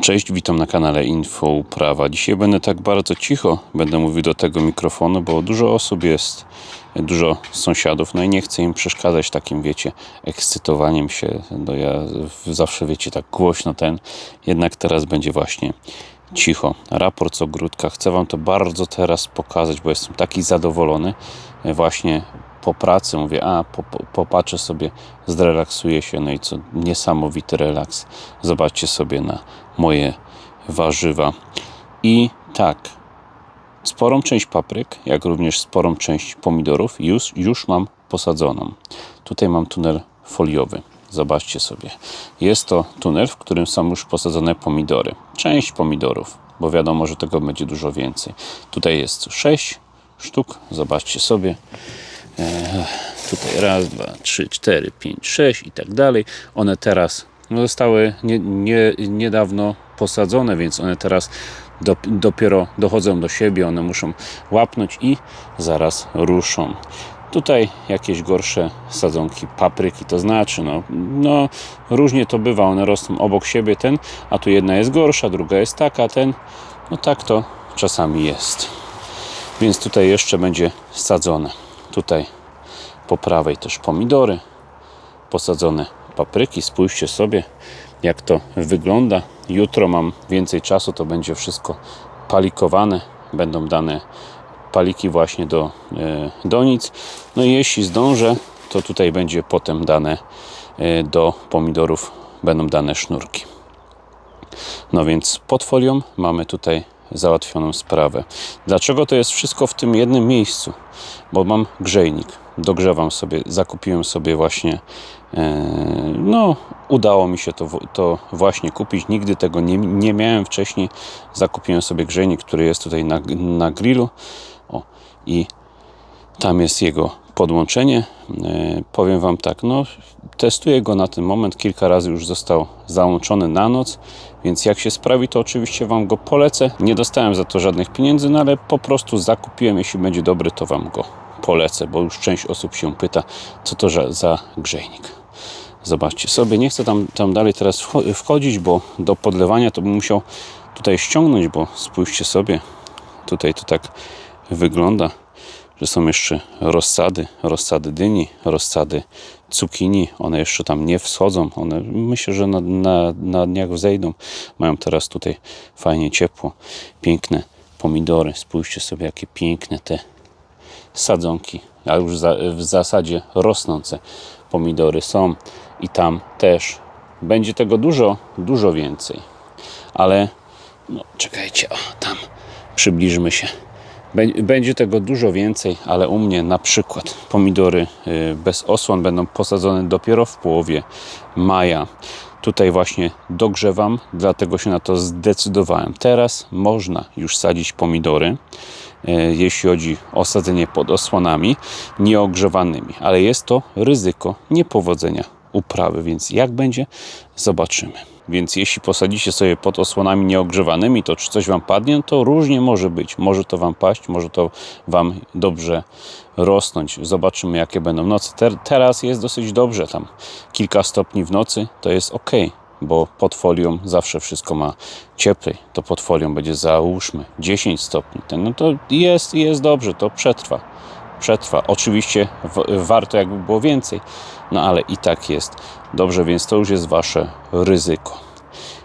Cześć, witam na kanale Info Uprawa. Dzisiaj będę tak bardzo cicho, będę mówił do tego mikrofonu, bo dużo osób jest, dużo sąsiadów, no i nie chcę im przeszkadzać takim, wiecie, ekscytowaniem się. No ja zawsze, wiecie, tak głośno ten, jednak teraz będzie właśnie cicho. Raport z ogródka. Chcę Wam to bardzo teraz pokazać, bo jestem taki zadowolony właśnie po pracy. Mówię, a po, po, popatrzę sobie, zrelaksuję się, no i co niesamowity relaks. Zobaczcie sobie na moje warzywa. I tak, sporą część papryk, jak również sporą część pomidorów już, już mam posadzoną. Tutaj mam tunel foliowy. Zobaczcie sobie. Jest to tunel, w którym są już posadzone pomidory. Część pomidorów, bo wiadomo, że tego będzie dużo więcej. Tutaj jest 6 sztuk. Zobaczcie sobie. E, tutaj raz, dwa, trzy, cztery, pięć, sześć i tak dalej. One teraz no, zostały nie, nie, niedawno posadzone, więc one teraz do, dopiero dochodzą do siebie. One muszą łapnąć i zaraz ruszą. Tutaj jakieś gorsze sadzonki papryki, to znaczy, no, no różnie to bywa, one rosną obok siebie, ten, a tu jedna jest gorsza, druga jest taka, ten, no tak to czasami jest. Więc tutaj jeszcze będzie sadzone. Tutaj po prawej też pomidory, posadzone papryki. Spójrzcie sobie, jak to wygląda. Jutro mam więcej czasu, to będzie wszystko palikowane. Będą dane paliki właśnie do e, donic. No i jeśli zdążę, to tutaj będzie potem dane e, do pomidorów, będą dane sznurki. No więc pod folią mamy tutaj załatwioną sprawę. Dlaczego to jest wszystko w tym jednym miejscu? Bo mam grzejnik, dogrzewam sobie, zakupiłem sobie właśnie, e, no udało mi się to, to właśnie kupić, nigdy tego nie, nie miałem wcześniej, zakupiłem sobie grzejnik, który jest tutaj na, na grillu o, i tam jest jego podłączenie. E, powiem Wam tak, no testuję go na ten moment, kilka razy już został załączony na noc, więc jak się sprawi, to oczywiście Wam go polecę. Nie dostałem za to żadnych pieniędzy, no ale po prostu zakupiłem, jeśli będzie dobry, to Wam go polecę, bo już część osób się pyta, co to za, grzejnik. Zobaczcie sobie, nie chcę tam, tam dalej teraz wchodzić, bo do podlewania to bym musiał tutaj ściągnąć, bo spójrzcie sobie, tutaj to tak wygląda że są jeszcze rozsady, rozsady dyni, rozsady cukinii. One jeszcze tam nie wschodzą. One myślę, że na, na, na dniach wzejdą. Mają teraz tutaj fajnie ciepło. Piękne pomidory. Spójrzcie sobie, jakie piękne te sadzonki, a już za, w zasadzie rosnące pomidory są. I tam też będzie tego dużo, dużo więcej. Ale no, czekajcie, o, tam przybliżmy się. Będzie tego dużo więcej, ale u mnie na przykład pomidory y, bez osłon będą posadzone dopiero w połowie maja. Tutaj właśnie dogrzewam, dlatego się na to zdecydowałem. Teraz można już sadzić pomidory, y, jeśli chodzi o sadzenie pod osłonami nieogrzewanymi, ale jest to ryzyko niepowodzenia uprawy, więc jak będzie, zobaczymy. Więc jeśli posadzicie sobie pod osłonami nieogrzewanymi, to czy coś Wam padnie, to różnie może być. Może to Wam paść, może to Wam dobrze rosnąć. Zobaczymy, jakie będą noce. Ter teraz jest dosyć dobrze, tam kilka stopni w nocy to jest ok, bo pod folią zawsze wszystko ma cieplej. To pod folią będzie załóżmy 10 stopni. Ten, no to jest, jest dobrze, to przetrwa. Przetrwa. Oczywiście warto jakby było więcej, no ale i tak jest dobrze, więc to już jest Wasze ryzyko.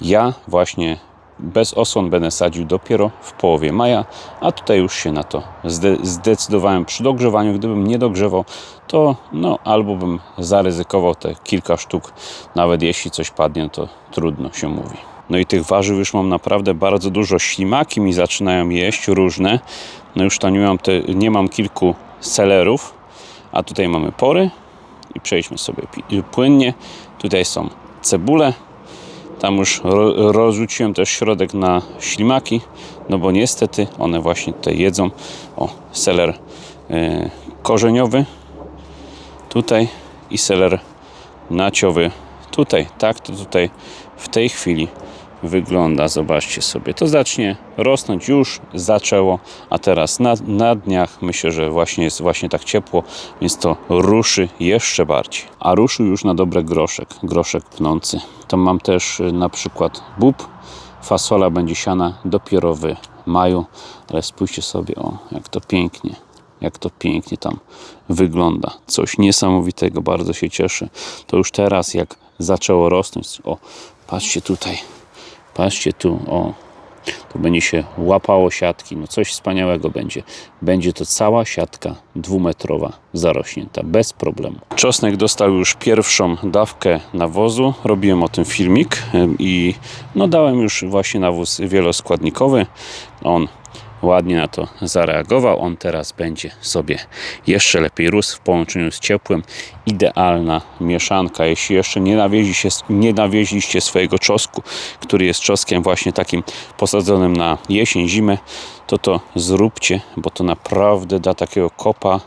Ja właśnie bez osłon będę sadził dopiero w połowie maja, a tutaj już się na to zde zdecydowałem przy dogrzewaniu. Gdybym nie dogrzewał, to no, albo bym zaryzykował te kilka sztuk, nawet jeśli coś padnie, to trudno się mówi. No i tych warzyw już mam naprawdę bardzo dużo. Ślimaki mi zaczynają jeść różne. No już taniują te, nie mam kilku selerów, a tutaj mamy pory i przejdźmy sobie płynnie. Tutaj są cebule. Tam już ro rozrzuciłem też środek na ślimaki, no bo niestety one właśnie tutaj jedzą. O, seler yy, korzeniowy tutaj i seler naciowy tutaj. Tak to tutaj w tej chwili wygląda. Zobaczcie sobie. To zacznie rosnąć już zaczęło, a teraz na, na dniach myślę, że właśnie jest właśnie tak ciepło, więc to ruszy jeszcze bardziej. A ruszył już na dobre groszek, groszek pnący. To mam też y, na przykład bób Fasola będzie siana dopiero w maju, ale spójrzcie sobie, o, jak to pięknie, jak to pięknie tam wygląda. Coś niesamowitego, bardzo się cieszę. To już teraz, jak zaczęło rosnąć, o, patrzcie tutaj, patrzcie tu, o, będzie się łapało siatki, no coś wspaniałego będzie. Będzie to cała siatka dwumetrowa, zarośnięta, bez problemu. Czosnek dostał już pierwszą dawkę nawozu, robiłem o tym filmik i no dałem już właśnie nawóz wieloskładnikowy. On ładnie na to zareagował. On teraz będzie sobie jeszcze lepiej rósł w połączeniu z ciepłem. Idealna mieszanka. Jeśli jeszcze nie, nawieźliście, nie nawieźliście swojego czosku, który jest czoskiem właśnie takim posadzonym na jesień, zimę, to to zróbcie, bo to naprawdę da takiego kopa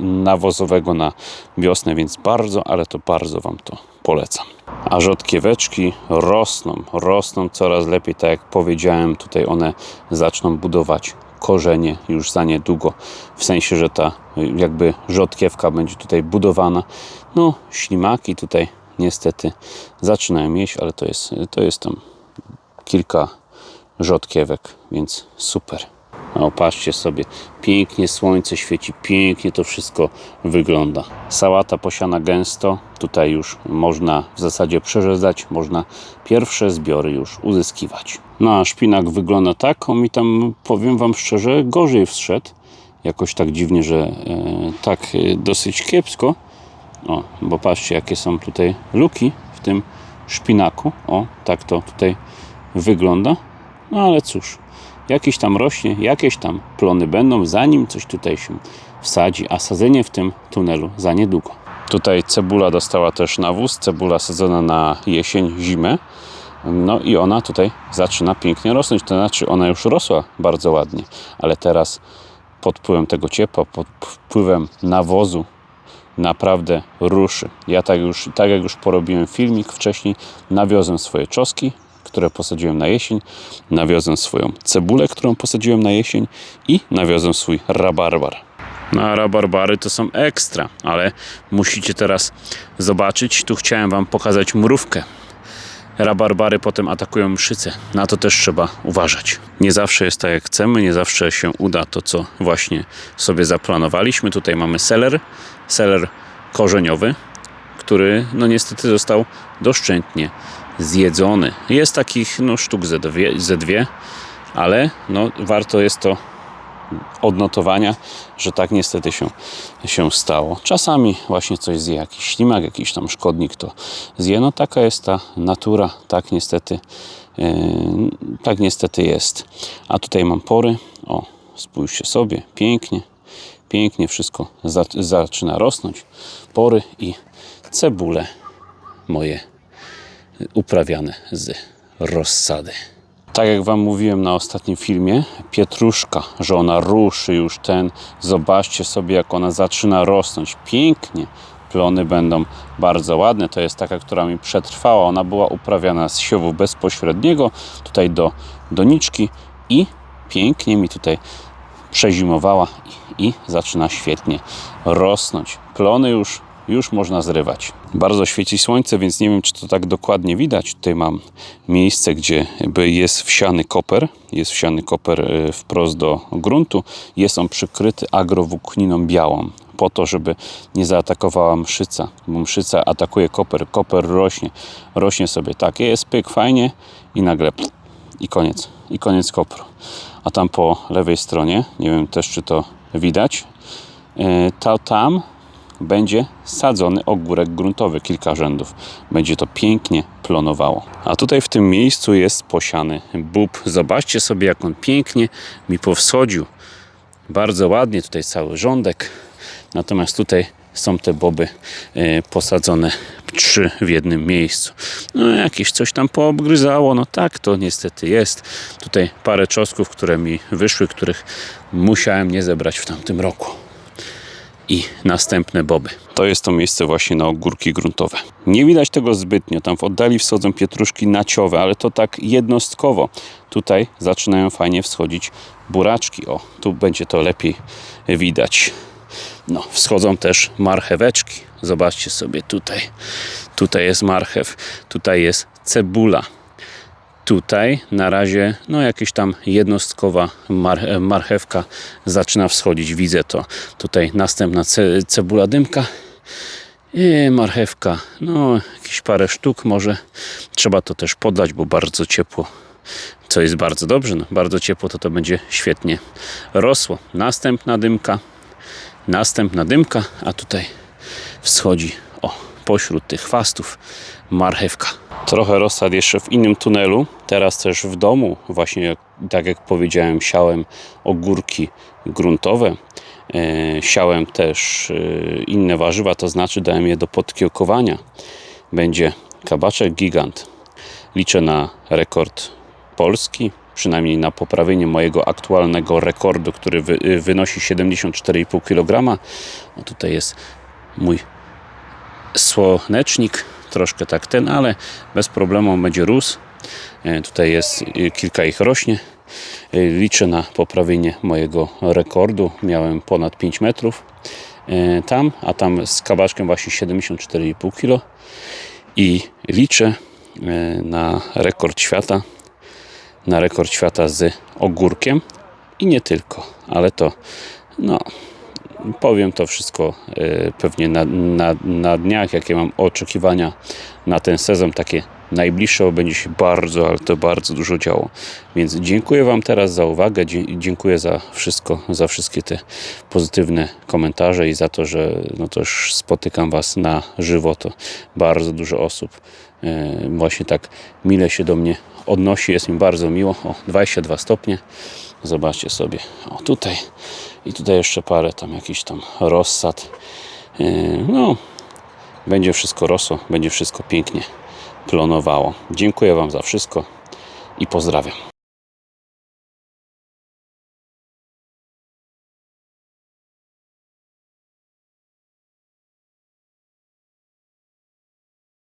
nawozowego na wiosnę, więc bardzo, ale to bardzo Wam to polecam. A rzodkieweczki rosną, rosną coraz lepiej, tak jak powiedziałem, tutaj one zaczną budować korzenie już za niedługo, w sensie, że ta jakby rzodkiewka będzie tutaj budowana. No, ślimaki tutaj niestety zaczynają jeść, ale to jest, to jest tam kilka rzodkiewek, więc super. O, patrzcie sobie, pięknie słońce świeci, pięknie to wszystko wygląda. Sałata posiana gęsto, tutaj już można w zasadzie przerzezać, można pierwsze zbiory już uzyskiwać. No a szpinak wygląda tak, on mi tam, powiem Wam szczerze, gorzej wszedł. Jakoś tak dziwnie, że e, tak e, dosyć kiepsko. O, bo patrzcie, jakie są tutaj luki w tym szpinaku. O, tak to tutaj wygląda. No ale cóż, jakiś tam rośnie, jakieś tam plony będą, zanim coś tutaj się wsadzi, a sadzenie w tym tunelu za niedługo. Tutaj cebula dostała też nawóz, cebula sadzona na jesień, zimę. No i ona tutaj zaczyna pięknie rosnąć, to znaczy ona już rosła bardzo ładnie, ale teraz pod wpływem tego ciepła, pod wpływem nawozu naprawdę ruszy. Ja tak, już, tak jak już porobiłem filmik wcześniej, nawiozłem swoje czoski, które posadziłem na jesień, nawiozłem swoją cebulę, którą posadziłem na jesień i nawiozłem swój rabarbar. No a rabarbary to są ekstra, ale musicie teraz zobaczyć, tu chciałem Wam pokazać mrówkę. Rabarbary potem atakują mszyce. Na to też trzeba uważać. Nie zawsze jest tak jak chcemy, nie zawsze się uda to, co właśnie sobie zaplanowaliśmy. Tutaj mamy seler, seler korzeniowy, który no niestety został doszczętnie zjedzony. Jest takich no, sztuk ze dwie, ze dwie ale no, warto jest to odnotowania, że tak niestety się, się stało. Czasami właśnie coś zje, jakiś ślimak, jakiś tam szkodnik to zje. No taka jest ta natura, tak niestety, yy, tak niestety jest. A tutaj mam pory, o spójrzcie sobie, pięknie, pięknie wszystko za, zaczyna rosnąć. Pory i cebule moje uprawiane z rozsady. Tak jak Wam mówiłem na ostatnim filmie, pietruszka, że ona ruszy już ten. Zobaczcie sobie, jak ona zaczyna rosnąć. Pięknie. Plony będą bardzo ładne. To jest taka, która mi przetrwała. Ona była uprawiana z siowu bezpośredniego, tutaj do doniczki i pięknie mi tutaj przezimowała i, i zaczyna świetnie rosnąć. Plony już już można zrywać. Bardzo świeci słońce, więc nie wiem, czy to tak dokładnie widać. Tutaj mam miejsce, gdzie jest wsiany koper. Jest wsiany koper e, wprost do gruntu. Jest on przykryty agrowłókniną białą po to, żeby nie zaatakowała mszyca, bo mszyca atakuje koper. Koper rośnie, rośnie sobie tak. Jest pyk, fajnie i nagle i koniec. I koniec kopru. A tam po lewej stronie, nie wiem też, czy to widać, e, to tam będzie sadzony ogórek gruntowy, kilka rzędów. Będzie to pięknie plonowało. A tutaj w tym miejscu jest posiany bób. Zobaczcie sobie, jak on pięknie mi powschodził. Bardzo ładnie tutaj cały rządek. Natomiast tutaj są te boby e, posadzone trzy w jednym miejscu. No jakieś coś tam poobgryzało, no tak to niestety jest. Tutaj parę czosków, które mi wyszły, których musiałem nie zebrać w tamtym roku i następne boby. To jest to miejsce właśnie na ogórki gruntowe. Nie widać tego zbytnio. Tam w oddali wschodzą pietruszki naciowe, ale to tak jednostkowo. Tutaj zaczynają fajnie wschodzić buraczki. O, tu będzie to lepiej widać. No, wschodzą też marcheweczki. Zobaczcie sobie tutaj. Tutaj jest marchew, tutaj jest cebula. Tutaj na razie no jakaś tam jednostkowa mar marchewka zaczyna wschodzić. Widzę to. Tutaj następna ce cebula dymka. I marchewka, no jakieś parę sztuk może. Trzeba to też podlać, bo bardzo ciepło. Co jest bardzo dobrze, no, bardzo ciepło to to będzie świetnie rosło. Następna dymka, następna dymka, a tutaj wschodzi, o, pośród tych chwastów marchewka. Trochę rozsad jeszcze w innym tunelu, teraz też w domu, właśnie tak jak powiedziałem, siałem ogórki gruntowe, e, siałem też e, inne warzywa, to znaczy dałem je do podkiełkowania. Będzie kabaczek gigant. Liczę na rekord Polski, przynajmniej na poprawienie mojego aktualnego rekordu, który wy, wynosi 74,5 kg. O, tutaj jest mój słonecznik, troszkę tak ten, ale bez problemu będzie rósł. E, Tutaj jest y, kilka ich rośnie. E, Liczę na poprawienie mojego rekordu. Miałem ponad 5 metrów e, tam, a tam z kabaczkiem właśnie 74,5 kg. I liczę e, na rekord świata na rekord świata z ogórkiem i nie tylko, ale to no powiem to wszystko e, pewnie na, na, na dniach, jakie mam oczekiwania na ten sezon, takie najbliższe, będzie się bardzo, ale to bardzo dużo działo. Więc dziękuję Wam teraz za uwagę, dziękuję za wszystko, za wszystkie te pozytywne komentarze i za to, że no też spotykam Was na żywo, to bardzo dużo osób e, właśnie tak mile się do mnie odnosi, jest mi bardzo miło. O, 22 stopnie, zobaczcie sobie, o tutaj i tutaj jeszcze parę tam jakiś tam rozsad. E, No, będzie wszystko rosło, będzie wszystko pięknie plonowało. Dziękuję Wam za wszystko i pozdrawiam.